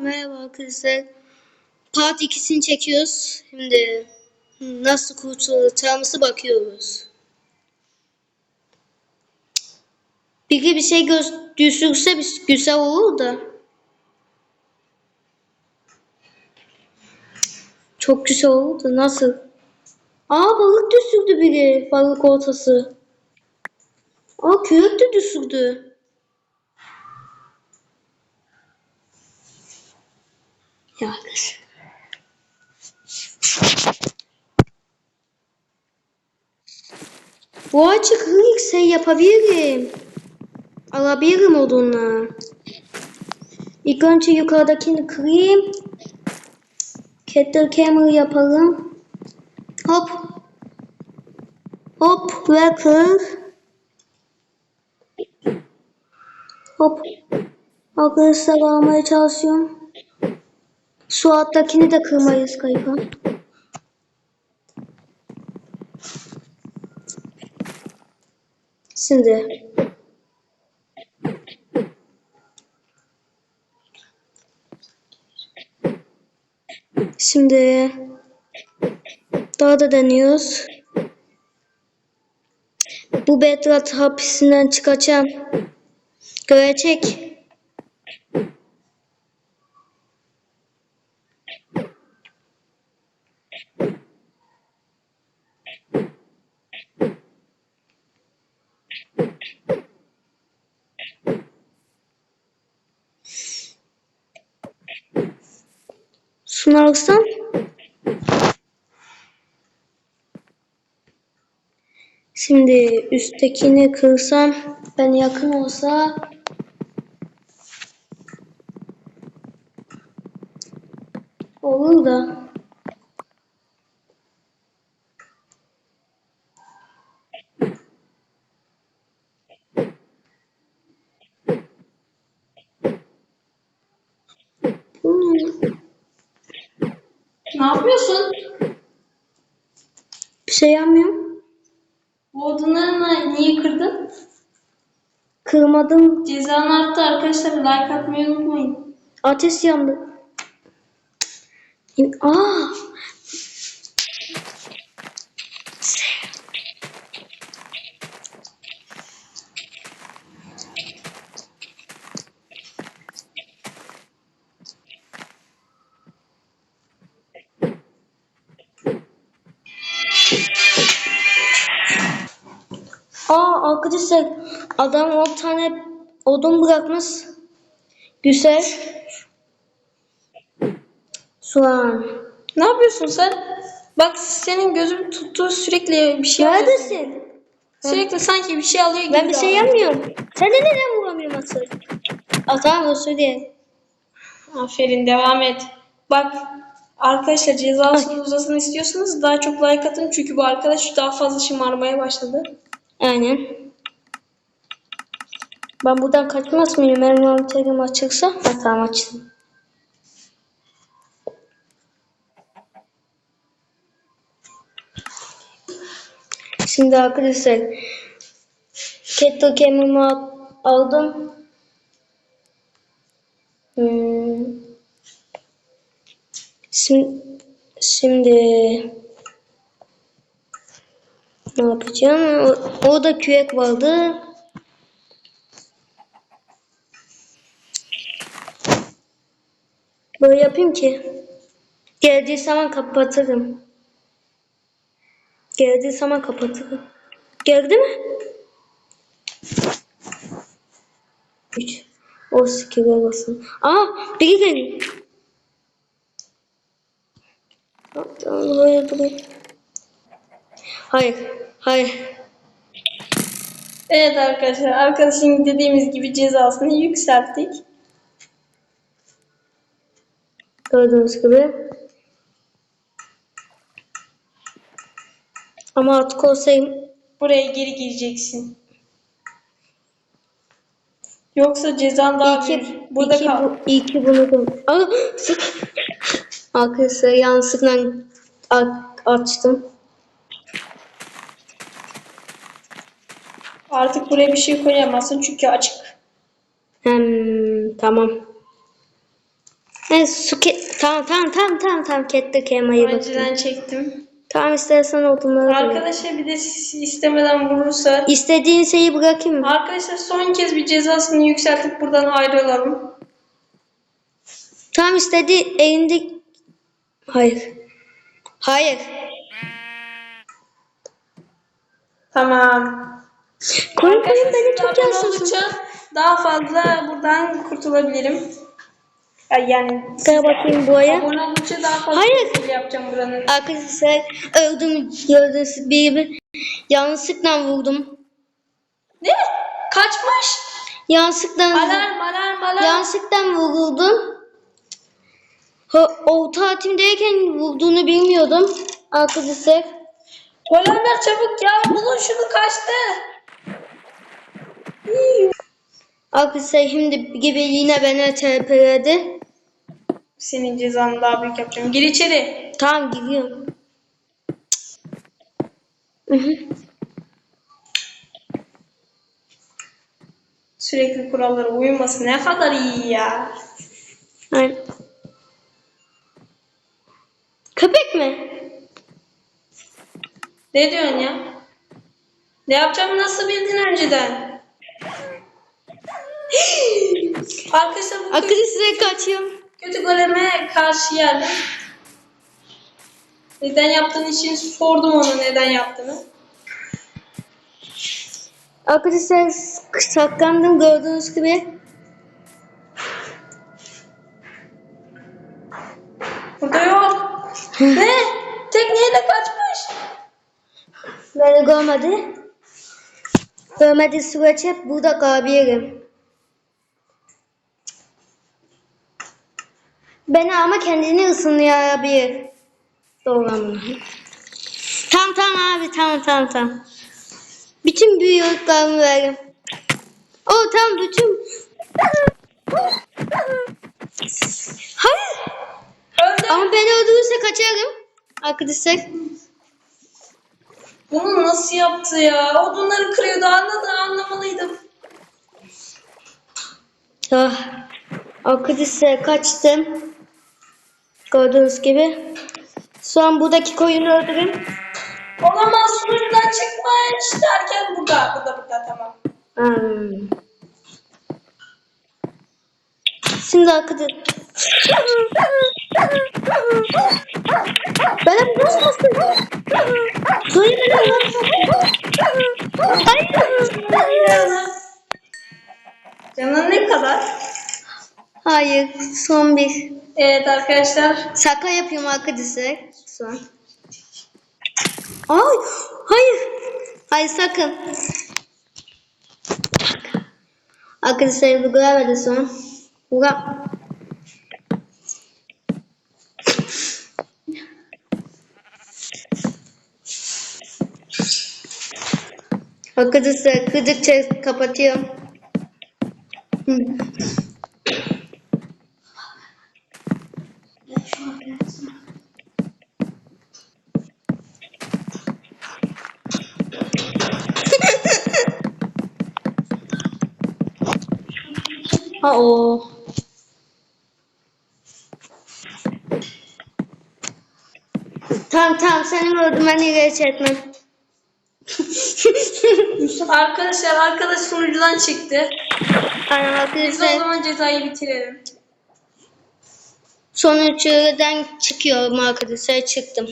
Merhaba arkadaşlar. Part 2'sini çekiyoruz. Şimdi nasıl kurtulacağımızı bakıyoruz. Biri bir şey göz düşürse güzel olur da. Çok güzel oldu. Nasıl? Aa balık düşürdü biri. Balık ortası. Aa kürek de düşürdü. Ya kız. Bu açık şey yapabilirim. Alabilirim odunla. İlk önce yukarıdakini kırayım. Kettle camera yapalım. Hop. Hop ve kır. Hop. Arkadaşlar almaya çalışıyorum. Su alttakini de kırmayız kayıpan. Şimdi. Şimdi daha da deniyoruz. Bu Bedrat hapisinden çıkacağım. Görecek. Şunu alsam. Şimdi üsttekini kırsam ben yakın olsa olur da Bu ne? Ne yapıyorsun? Bir şey yapmıyorum. Bu odunlarını niye kırdın? Kırmadım. Cezan arttı arkadaşlar. Like atmayı unutmayın. Ateş yandı. Aa! Aa arkadaşlar adam 10 tane odun bırakmış. Güzel. Soğan. Ne yapıyorsun sen? Bak senin gözün tuttu sürekli bir şey alıyor. Neredesin? Sürekli sanki bir şey alıyor gibi. Ben bir şey davranıyor. yapmıyorum. Sen de neden vuramıyorum asıl? Aa tamam özür dilerim. Aferin devam et. Bak arkadaşlar cezasının uzasını istiyorsanız daha çok like atın. Çünkü bu arkadaş daha fazla şımarmaya başladı. Aynen. Ben buradan kaçmaz mıyım? Envanterim açıksa. Ha, tamam açtım. Şimdi arkadaşlar kettle cam'ımı al- aldım. Hmm. Şimdi, şimdi ne yapacağım? Orada kürek vardı. Böyle yapayım ki geldiği zaman kapatırım. Geldiği zaman kapatırım. Geldi mi? 3 O skill'e basın. Aa biri geliyor. Böyle durayım. Hayır. Hayır. Evet arkadaşlar arkadaşın dediğimiz gibi cezasını yükselttik. Gördüğünüz gibi. Ama artık olsayım Buraya geri gireceksin. Yoksa cezan daha İyi ki, büyür. Burada iyi ki, kal. bu, iyi ki bunu. Aa. Arkadaşlar yanlışlıkla açtım. Artık buraya bir şey koyamazsın çünkü açık. Hem tamam. Ben su ke tamam tamam tamam tamam tamam kette kemayı baktım. Önceden çektim. Tamam istersen odunları koy. Arkadaşlar bir de istemeden vurursa. İstediğin şeyi bırakayım mı? Arkadaşlar son kez bir cezasını yükseltip buradan ayrılalım. Tamam istedi elinde... Hayır. Hayır. Tamam. Koyun koyun beni Arkadaşlar, çok abone oldukça daha fazla buradan kurtulabilirim. Ay, Yani Gel bakayım buraya. abone oldukça daha fazla Hayır. şey yapacağım buranın. Arkadaşlar öldüm gördüğünüz gibi yanlışlıkla vurdum. Ne? Kaçmış. Yanlışlıkla Alarm alarm alarm. yanlışlıkla vuruldum. Ha, o tatimdeyken vurduğunu bilmiyordum. Arkadaşlar Golemler çabuk ya bulun şunu kaçtı. arkadaşlar şimdi gibi yine beni TP'ledi. Senin cezanı daha büyük yapacağım. Gir içeri. Tamam gidiyorum. Sürekli kurallara uyması ne kadar iyi ya. Aynen. Köpek mi? Ne diyorsun ya? Ne yapacağımı nasıl bildin önceden? Arkadaşlar bu kötü, Arkadaşlar kaçıyorum. kötü goleme karşı geldim. Neden yaptığın için sordum ona neden yaptığını. Arkadaşlar saklandım gördüğünüz gibi. Kaçmış. Beni görmedi. Görmedi sürece burada kalabilirim. Beni ama kendini ısınlayabilir. Doğru anladım. Tamam tamam abi tamam tamam tamam. Bütün büyüklüklerimi veririm. O tamam bütün. Hayır. Öldü. Ama beni öldürürse kaçarım. Arkadaşlar. Bunu nasıl yaptı ya? Odunları kırıyordu anladı anlamalıydım. Ah, arkadaşlar kaçtım. Gördüğünüz gibi. An buradaki koyunu öldürün. Olamaz sunucudan çıkmış derken burada burada burada tamam. Hmm. Şimdi arkadaşlar. Bana? Koyun beni nasıl Hayır. Canın ne kadar? Hayır, son bir. Evet arkadaşlar. Şaka yapıyorum arkadaşlar. An. Ay, hayır. Hayır sakın. Arkadaşlar bu görmedi şu an. Burak. Arkadaşlar kırdıkça kapatıyorum. Hı. Ha o. Tamam tamam senin öldürmeni geç etmem. Arkadaşlar arkadaş sunucudan çıktı. Aynen Biz o arkadaşlar zaman cezayı bitirelim. sonuçtan çıkıyorum arkadaşlar çıktım.